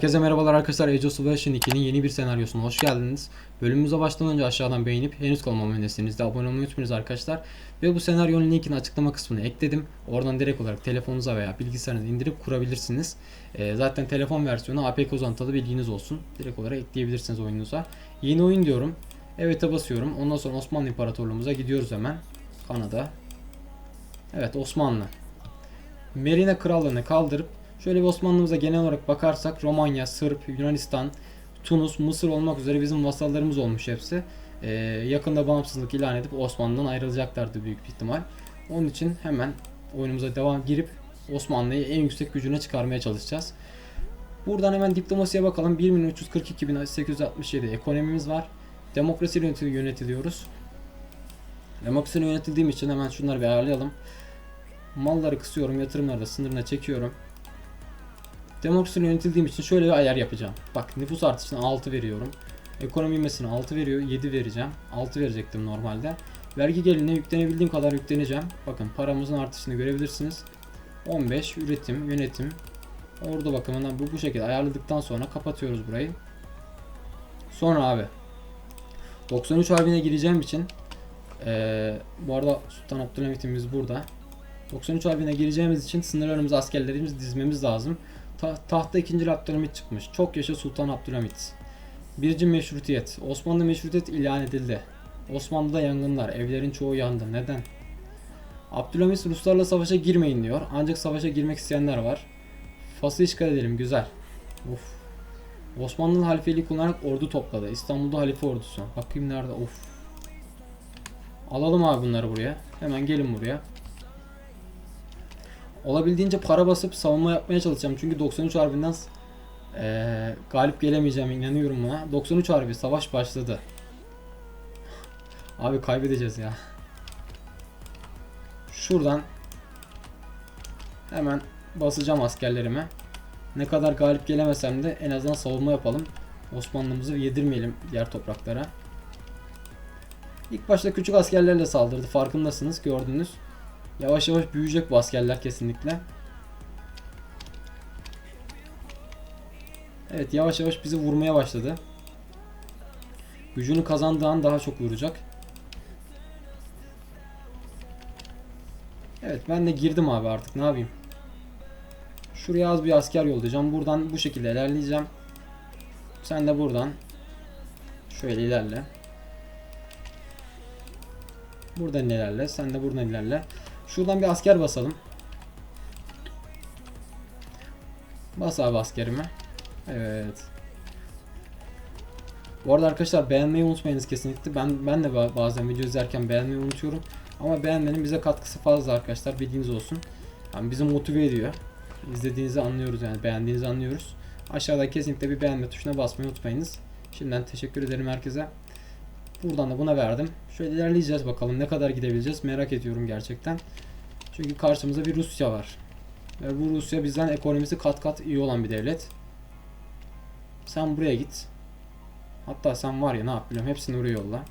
Herkese merhabalar arkadaşlar. Age of Civilization 2'nin yeni bir senaryosuna hoş geldiniz. Bölümümüze başlamadan önce aşağıdan beğenip henüz kanalıma abone değilseniz de abone olmayı unutmayınız arkadaşlar. Ve bu senaryonun linkini açıklama kısmına ekledim. Oradan direkt olarak telefonunuza veya bilgisayarınıza indirip kurabilirsiniz. Ee, zaten telefon versiyonu APK uzantılı bilginiz olsun. Direkt olarak ekleyebilirsiniz oyununuza. Yeni oyun diyorum. Evet'e basıyorum. Ondan sonra Osmanlı İmparatorluğumuza gidiyoruz hemen. Kanada. Evet Osmanlı. Merine Krallığını kaldırıp şöyle bir Osmanlımıza genel olarak bakarsak Romanya, Sırp, Yunanistan, Tunus, Mısır olmak üzere bizim vasallarımız olmuş hepsi. Ee, yakında bağımsızlık ilan edip Osmanlı'dan ayrılacaklardı büyük bir ihtimal. Onun için hemen oyunumuza devam girip Osmanlı'yı en yüksek gücüne çıkarmaya çalışacağız. Buradan hemen diplomasiye bakalım. 1.342.867 ekonomimiz var. Demokrasiyle yönetil- yönetiliyoruz. Demokrasiyle yönetildiğim için hemen şunları bir ayarlayalım. Malları kısıyorum, yatırımları da sınırına çekiyorum. Demokrasiyle yönetildiğim için şöyle bir ayar yapacağım. Bak nüfus artışına 6 veriyorum. Ekonomi ivmesine 6 veriyor, 7 vereceğim. 6 verecektim normalde. Vergi gelirine yüklenebildiğim kadar yükleneceğim. Bakın paramızın artışını görebilirsiniz. 15 üretim, yönetim, ordu bakımından bu, bu şekilde ayarladıktan sonra kapatıyoruz burayı. Sonra abi 93 harbine gireceğim için eee, bu arada Sultan Abdülhamit'imiz burada. 93 harbine gireceğimiz için sınırlarımızı askerlerimizi dizmemiz lazım. Ta- tahta 2. Abdülhamit çıkmış. Çok yaşa Sultan Abdülhamit. Birinci meşrutiyet. Osmanlı meşrutiyet ilan edildi. Osmanlı'da yangınlar. Evlerin çoğu yandı. Neden? Abdülhamit Ruslarla savaşa girmeyin diyor. Ancak savaşa girmek isteyenler var. Fas'ı işgal edelim. Güzel. Of. Osmanlı halifeliği kullanarak ordu topladı. İstanbul'da halife ordusu. Bakayım nerede? Of. Alalım abi bunları buraya. Hemen gelin buraya. Olabildiğince para basıp savunma yapmaya çalışacağım. Çünkü 93 harbinden eee, galip gelemeyeceğim inanıyorum buna. 93 harbi savaş başladı. Abi kaybedeceğiz ya. Şuradan hemen basacağım askerlerime. Ne kadar galip gelemesem de en azından savunma yapalım. Osmanlımızı yedirmeyelim diğer topraklara. İlk başta küçük askerlerle saldırdı. Farkındasınız gördünüz. Yavaş yavaş büyüyecek bu askerler kesinlikle. Evet yavaş yavaş bizi vurmaya başladı. Gücünü kazandığı an daha çok vuracak. Evet ben de girdim abi artık ne yapayım. Şuraya az bir asker yollayacağım. Buradan bu şekilde ilerleyeceğim. Sen de buradan şöyle ilerle. Buradan ilerle. Sen de buradan ilerle. Şuradan bir asker basalım. Bas abi askerime. Evet. Bu arada arkadaşlar beğenmeyi unutmayınız kesinlikle. Ben ben de ba- bazen video izlerken beğenmeyi unutuyorum. Ama beğenmenin bize katkısı fazla arkadaşlar. Bilginiz olsun. Yani bizi motive ediyor. İzlediğinizi anlıyoruz yani beğendiğinizi anlıyoruz. Aşağıda kesinlikle bir beğenme tuşuna basmayı unutmayınız. Şimdiden teşekkür ederim herkese. Buradan da buna verdim. Şöyle ilerleyeceğiz bakalım ne kadar gidebileceğiz merak ediyorum gerçekten. Çünkü karşımızda bir Rusya var. Ve bu Rusya bizden ekonomisi kat kat iyi olan bir devlet. Sen buraya git. Hatta sen var ya ne yap biliyorum hepsini oraya yolla.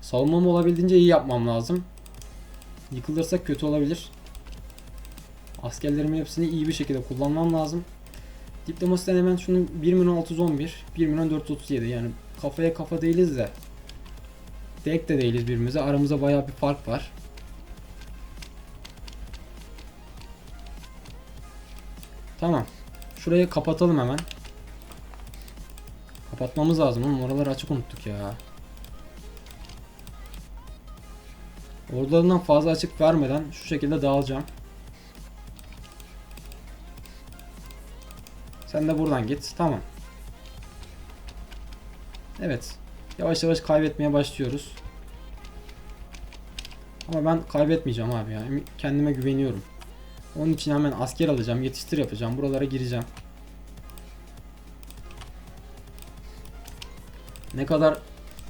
Savunmamı olabildiğince iyi yapmam lazım. Yıkılırsak kötü olabilir. Askerlerimin hepsini iyi bir şekilde kullanmam lazım. Diplomasiden hemen şunu 1 milyon 611, 1 milyon 437 yani kafaya kafa değiliz de denk de değiliz birbirimize. Aramızda bayağı bir fark var. Tamam. Şurayı kapatalım hemen. Kapatmamız lazım oğlum. Oraları açık unuttuk ya. Ordularından fazla açık vermeden şu şekilde dağılacağım. Sen de buradan git. Tamam. Evet. Yavaş yavaş kaybetmeye başlıyoruz. Ama ben kaybetmeyeceğim abi ya. Kendime güveniyorum. Onun için hemen asker alacağım, yetiştir yapacağım. Buralara gireceğim. Ne kadar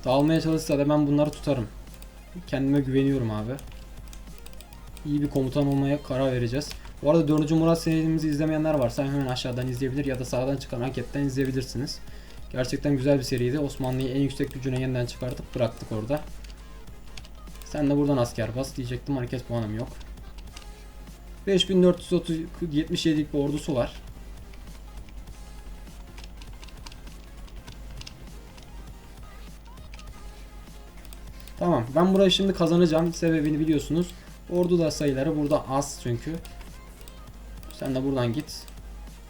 dağılmaya çalışsa da ben bunları tutarım. Kendime güveniyorum abi. İyi bir komutan olmaya karar vereceğiz. Bu arada 4. Murat serimizi izlemeyenler varsa hemen aşağıdan izleyebilir ya da sağdan çıkan anketten izleyebilirsiniz. Gerçekten güzel bir seriydi. Osmanlı'yı en yüksek gücüne yeniden çıkartıp bıraktık orada. Sen de buradan asker bas diyecektim. Merkez puanım yok. 5477'lik bir ordusu var. Tamam ben burayı şimdi kazanacağım. Sebebini biliyorsunuz. Ordu da sayıları burada az çünkü. Sen de buradan git.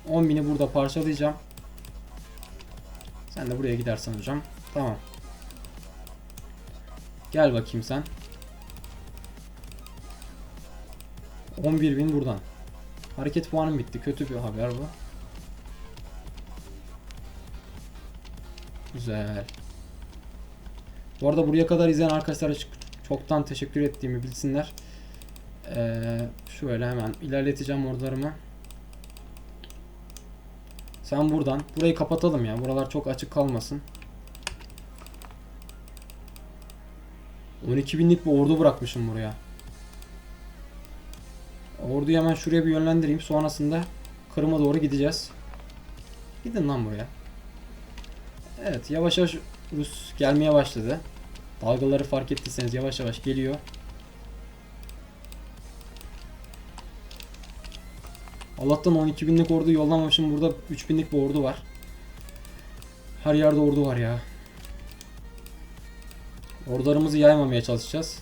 10.000'i burada parçalayacağım. Sen de buraya gidersen hocam. Tamam. Gel bakayım sen. 11.000 buradan. Hareket puanım bitti. Kötü bir haber bu. Güzel. Bu arada buraya kadar izleyen arkadaşlara çoktan teşekkür ettiğimi bilsinler. Ee, şöyle hemen ilerleteceğim ordularımı. Sen buradan. Burayı kapatalım ya. Buralar çok açık kalmasın. 12 binlik bir ordu bırakmışım buraya. Orduyu hemen şuraya bir yönlendireyim. Sonrasında Kırım'a doğru gideceğiz. Gidin lan buraya. Evet yavaş yavaş Rus gelmeye başladı. Dalgaları fark ettiyseniz yavaş yavaş geliyor. Allah'tan 12 binlik ordu yollamamışım. Burada 3 binlik bir ordu var. Her yerde ordu var ya. Ordularımızı yaymamaya çalışacağız.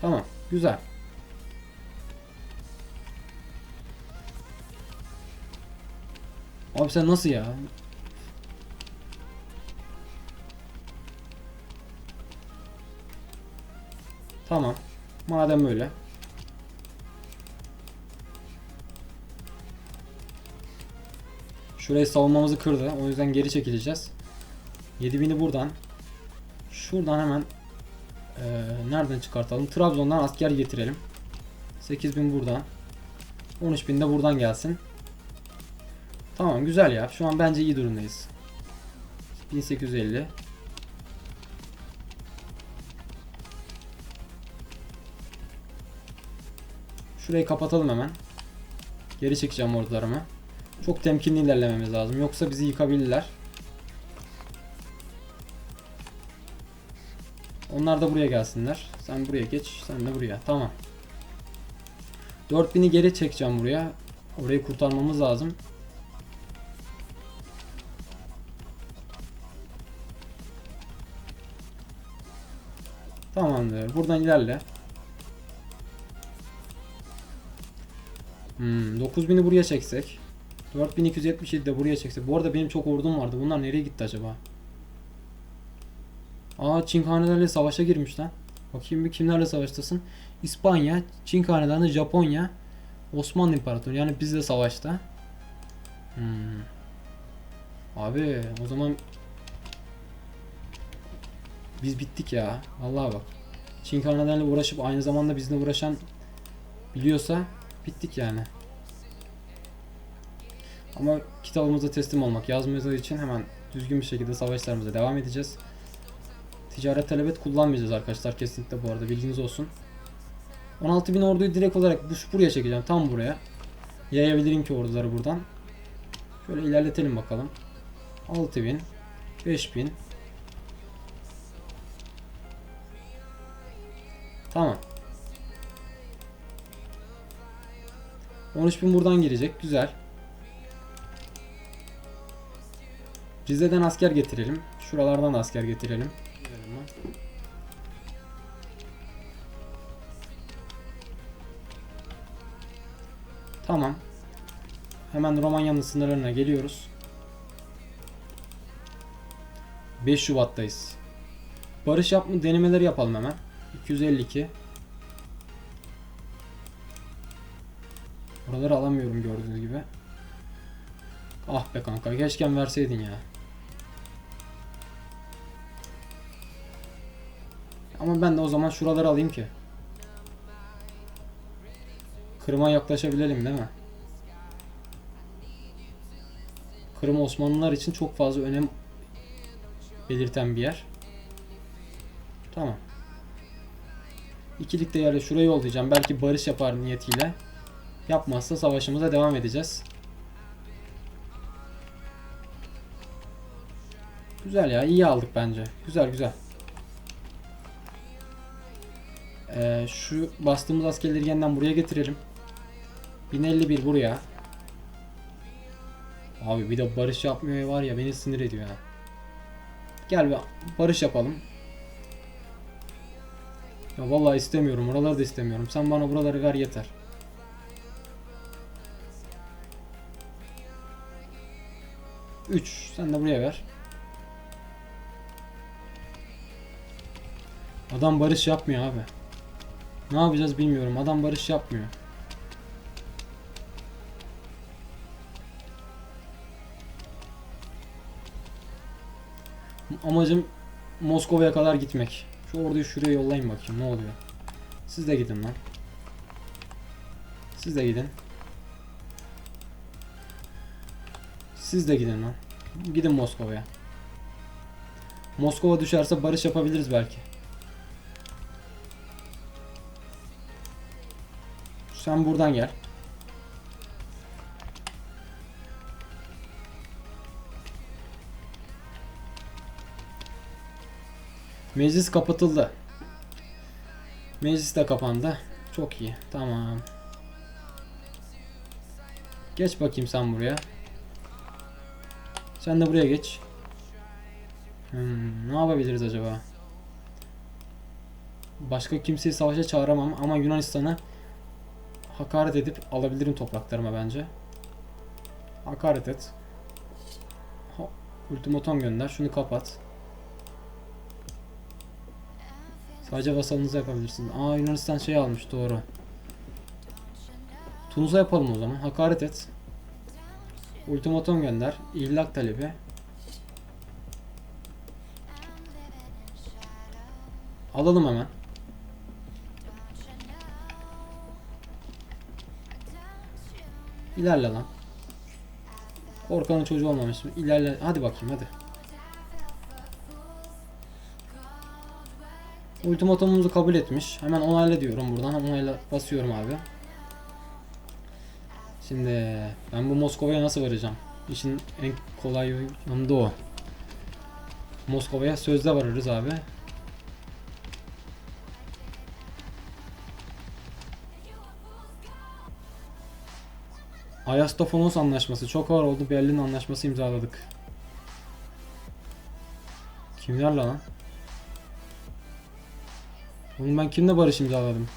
Tamam. Güzel. Abi sen nasıl ya? Tamam. Madem öyle. Şurayı savunmamızı kırdı. O yüzden geri çekileceğiz. 7000'i buradan. Şuradan hemen eee, nereden çıkartalım? Trabzon'dan asker getirelim. 8000 buradan. 13000 de buradan gelsin. Tamam güzel ya. Şu an bence iyi durumdayız. 1850. Şurayı kapatalım hemen. Geri çekeceğim ordularımı. Çok temkinli ilerlememiz lazım. Yoksa bizi yıkabilirler. Onlar da buraya gelsinler. Sen buraya geç. Sen de buraya. Tamam. 4000'i geri çekeceğim buraya. Orayı kurtarmamız lazım. Tamamdır. Buradan ilerle. Hmm, 9000'i buraya çeksek. 4277 de buraya çeksek. Bu arada benim çok ordum vardı. Bunlar nereye gitti acaba? Aa Çin hanedanıyla savaşa girmiş lan. Bakayım bir kimlerle savaştasın? İspanya, Çin hanedanı, Japonya, Osmanlı İmparatoru. Yani biz de savaşta. Hmm. Abi o zaman biz bittik ya. Vallahi bak. Çin hanedanıyla uğraşıp aynı zamanda bizle uğraşan biliyorsa bittik yani. Ama kitabımıza teslim olmak, yazmayacağı için hemen düzgün bir şekilde savaşlarımıza devam edeceğiz. Ticaret talebet kullanmayacağız arkadaşlar kesinlikle bu arada bilginiz olsun. 16.000 orduyu direkt olarak bu buraya çekeceğim tam buraya. Yayabilirim ki orduları buradan. Şöyle ilerletelim bakalım. 6000 5000 Tamam. 13.000 buradan girecek. Güzel. Rize'den asker getirelim. Şuralardan da asker getirelim. Tamam. Hemen Romanya'nın sınırlarına geliyoruz. 5 Şubat'tayız. Barış yapma denemeleri yapalım hemen. 252. Buraları alamıyorum gördüğünüz gibi. Ah be kanka keşke verseydin ya. Ama ben de o zaman şuraları alayım ki. Kırım'a yaklaşabilelim değil mi? Kırım Osmanlılar için çok fazla önem belirten bir yer. Tamam. İkilik de yerde şuraya yollayacağım. Belki barış yapar niyetiyle. Yapmazsa savaşımıza devam edeceğiz. Güzel ya iyi aldık bence. Güzel güzel. Ee, şu bastığımız askerleri yeniden buraya getirelim. 1051 buraya. Abi bir de barış yapmıyor var ya beni sinir ediyor ha. Gel bir barış yapalım. Ya vallahi istemiyorum. Oraları da istemiyorum. Sen bana buraları ver yeter. Üç. Sen de buraya ver. Adam barış yapmıyor abi. Ne yapacağız bilmiyorum. Adam barış yapmıyor. Amacım Moskova'ya kadar gitmek. Şu orduyu şuraya yollayın bakayım ne oluyor. Siz de gidin lan. Siz de gidin. Siz de gidin lan. Gidin Moskova'ya. Moskova düşerse barış yapabiliriz belki. Sen buradan gel. Meclis kapatıldı. Meclis de kapandı. Çok iyi. Tamam. Geç bakayım sen buraya. Sen de buraya geç. Hmm, ne yapabiliriz acaba? Başka kimseyi savaşa çağıramam ama Yunanistan'a hakaret edip alabilirim topraklarıma bence. Hakaret et. Ha, ultimatom gönder. Şunu kapat. Sadece vasalınızı yapabilirsiniz. Aa Yunanistan şey almış doğru. Tunus'a yapalım o zaman. Hakaret et. Ultimatom gönder. İhlak talebi. Alalım hemen. İlerle lan. Korkanın çocuğu olmamış mı? İlerle. Hadi bakayım hadi. Ultimatomumuzu kabul etmiş. Hemen onayla diyorum buradan. Onayla basıyorum abi. Şimdi ben bu Moskova'ya nasıl varacağım? İşin en kolay yanında o. Moskova'ya sözde varırız abi. Ayastofonos anlaşması çok ağır oldu. Berlin anlaşması imzaladık. Kimlerle lan? Oğlum ben kimle barış imzaladım?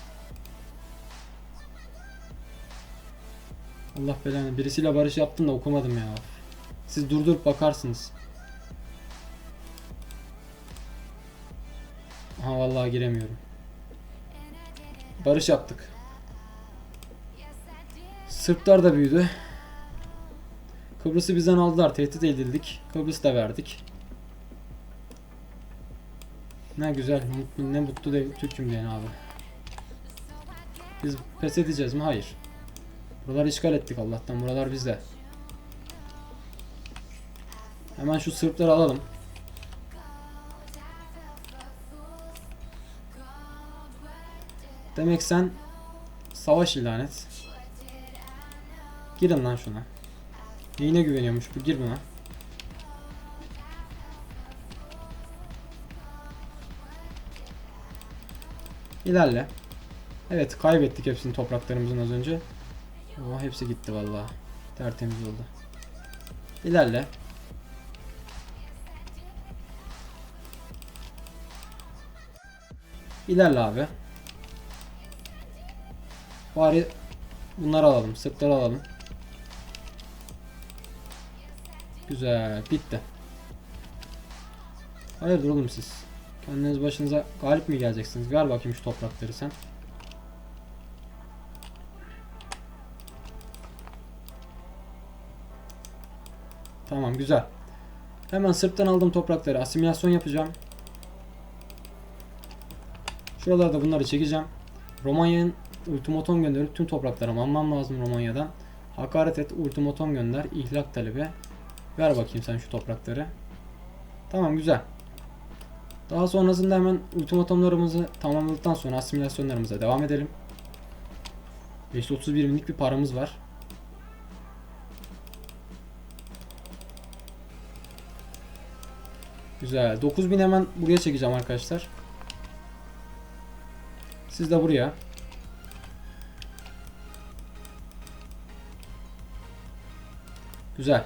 Allah belanı. Birisiyle barış yaptım da okumadım ya. Siz durdurup bakarsınız. Aha vallahi giremiyorum. Barış yaptık. Sırplar da büyüdü. Kıbrıs'ı bizden aldılar. Tehdit edildik. Kıbrıs da verdik. Ne güzel. Mutlu, ne mutlu de Türk'üm diyen abi. Biz pes edeceğiz mi? Hayır. Buraları işgal ettik Allah'tan. Buralar bizde. Hemen şu Sırpları alalım. Demek sen savaş ilan et. Girin lan şuna. Neyine güveniyormuş bu? Gir buna. İlerle. Evet kaybettik hepsini topraklarımızın az önce. Oo, hepsi gitti vallahi. Tertemiz oldu. İlerle. İlerle abi. Bari bunları alalım. Sırtları alalım. Güzel. Bitti. Hayırdır oğlum siz? Kendiniz başınıza galip mi geleceksiniz? Ver bakayım şu toprakları sen. Tamam güzel. Hemen sırttan aldığım toprakları asimilasyon yapacağım. Şuralarda bunları çekeceğim. Romanya'nın ultimatom gönderip tüm topraklarımı almam lazım Romanya'dan. Hakaret et, ultimatom gönder, ihlak talebi. Ver bakayım sen şu toprakları. Tamam güzel. Daha sonrasında hemen ultimatomlarımızı tamamladıktan sonra asimilasyonlarımıza devam edelim. 531 binlik bir paramız var. Güzel. 9000 hemen buraya çekeceğim arkadaşlar. Siz de buraya. Güzel.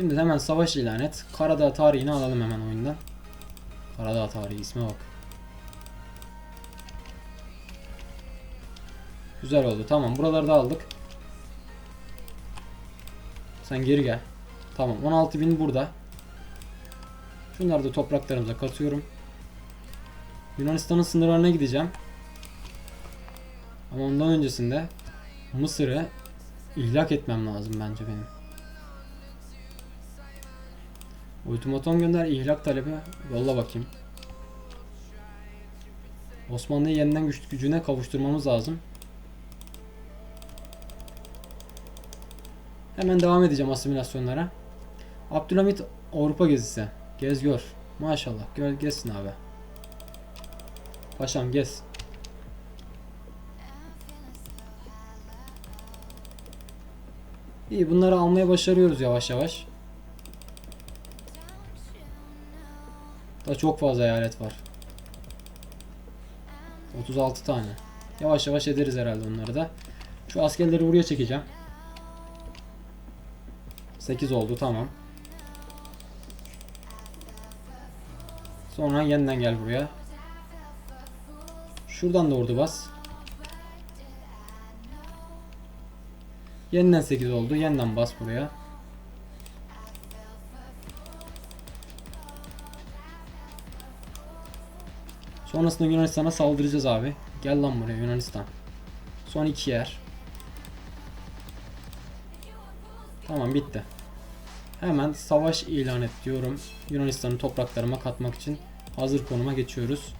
Şimdi hemen savaş ilan et. Karadağ tarihini alalım hemen oyundan. Karadağ tarihi isme bak. Güzel oldu. Tamam buraları da aldık. Sen geri gel. Tamam 16.000 burada. Şunları da topraklarımıza katıyorum. Yunanistan'ın sınırlarına gideceğim. Ama ondan öncesinde Mısır'ı ihlak etmem lazım bence benim. Ultimatom gönder ihlak talebi yolla bakayım. Osmanlı'yı yeniden güç gücüne kavuşturmamız lazım. Hemen devam edeceğim asimilasyonlara. Abdülhamit Avrupa gezisi. Gez gör. Maşallah. Gel gezsin abi. Paşam gez. İyi bunları almaya başarıyoruz yavaş yavaş. Da çok fazla eyalet var. 36 tane. Yavaş yavaş ederiz herhalde onları da. Şu askerleri buraya çekeceğim. 8 oldu tamam. Sonra yeniden gel buraya. Şuradan da ordu bas. Yeniden 8 oldu. Yeniden bas buraya. Sonrasında Yunanistan'a saldıracağız abi. Gel lan buraya Yunanistan. Son iki yer. Tamam bitti. Hemen savaş ilan et diyorum. Yunanistan'ı topraklarıma katmak için hazır konuma geçiyoruz.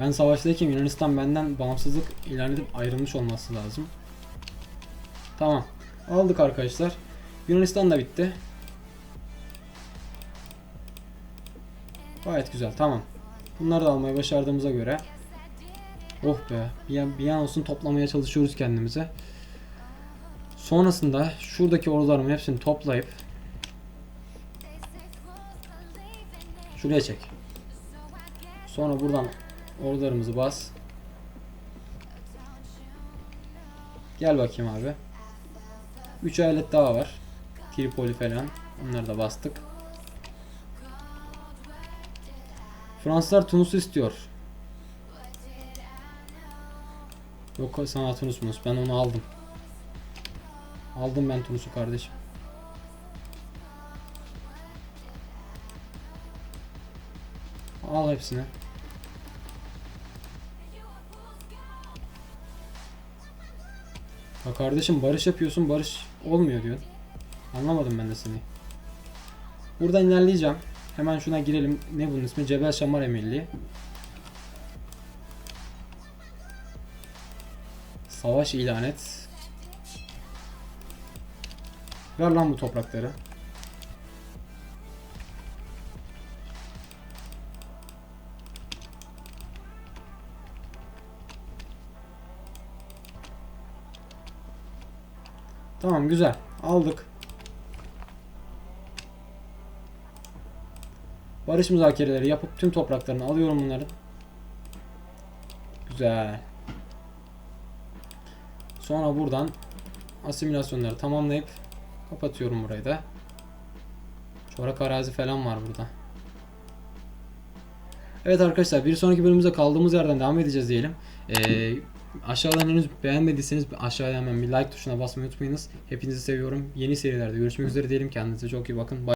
Ben savaştayken Yunanistan benden bağımsızlık ilan edip ayrılmış olması lazım. Tamam. Aldık arkadaşlar. Yunanistan da bitti. Gayet güzel. Tamam. Bunları da almayı başardığımıza göre Oh be. Bir yan, bir yan olsun toplamaya çalışıyoruz kendimize. Sonrasında şuradaki ordularımın hepsini toplayıp şuraya çek. Sonra buradan ordularımızı bas. Gel bakayım abi. 3 alet daha var. Tripoli falan. Onları da bastık. Fransızlar Tunus'u istiyor. Yok sana Tunus Munus. Ben onu aldım. Aldım ben Tunus'u kardeşim. Al hepsini. Ha kardeşim barış yapıyorsun barış olmuyor diyor. Anlamadım ben de seni. Buradan ilerleyeceğim. Hemen şuna girelim. Ne bunun ismi? Cebel Şamar Emirliği. Savaş ilan et. Ver lan bu toprakları. Tamam güzel. Aldık. Barış müzakereleri yapıp tüm topraklarını alıyorum bunların. Güzel. Sonra buradan asimilasyonları tamamlayıp kapatıyorum burayı da. Çorak arazi falan var burada. Evet arkadaşlar bir sonraki bölümümüzde kaldığımız yerden devam edeceğiz diyelim. Ee, aşağıdan henüz beğenmediyseniz aşağıya hemen bir like tuşuna basmayı unutmayınız. Hepinizi seviyorum. Yeni serilerde görüşmek üzere diyelim. Kendinize çok iyi bakın. Bye.